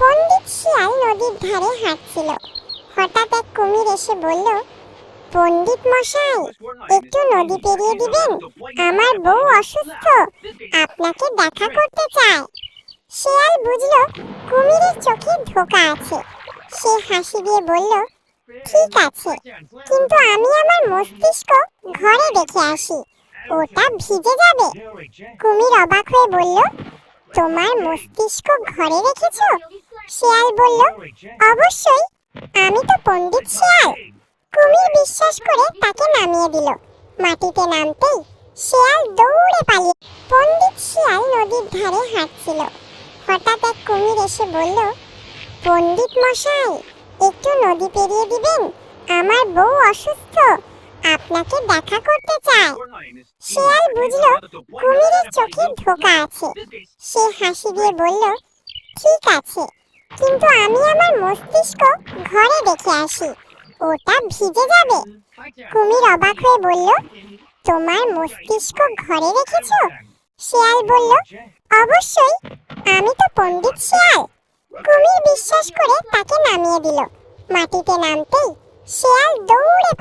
পণ্ডিত শিয়াল নদীর ধারে হাঁটছিল। হঠাৎ এক কুমির এসে বলল, পণ্ডিত মশাই, একটু নদী পেরিয়ে দিবেন? আমার বউ অসুস্থ, আপনাকে দেখা করতে চায় শিয়াল বুঝলো কুমিরের চোখে ধোকা আছে। সে হাসি দিয়ে বলল, ঠিক আছে, কিন্তু আমি আমার মস্তিষ্ক ঘরে রেখে আসি, ওটা ভিজে যাবে। কুমির অবাক হয়ে বলল, তোমার মস্তিষ্ক ঘরে রেখেছো? শিয়াল বলল, অবশ্যই, আমি তো পণ্ডিত শিয়াল। কুমির বিশ্বাস করে তাকে নামিয়ে দিল। মাটিতে নামতেই শিয়াল দৌড়ে পালিয়ে পণ্ডিত শিয়াল নদীর ধারে হাঁটছিল। হঠাৎ এক কুমির এসে বলল, পণ্ডিত মশাই, একটু নদী পেরিয়ে দিবেন? আমার বউ অসুস্থ, আপনাকে দেখা করতে চায় শিয়াল বুঝলো কুমিরের চোখে ধোকা আছে। সে হাসি দিয়ে বলল, ঠিক আছে কিন্তু আমি আমার মস্তিষ্ক ঘরে রেখে আসি। ওটা ভিজে যাবে। কুমির অবাক হয়ে বলল, তোমার মস্তিষ্ক ঘরে রেখেছ? শিয়াল বলল, অবশ্যই, আমি তো পণ্ডিত শিয়াল। কুমির বিশ্বাস করে তাকে নামিয়ে দিল। মাটিতে নামতেই শিয়াল দৌড়ে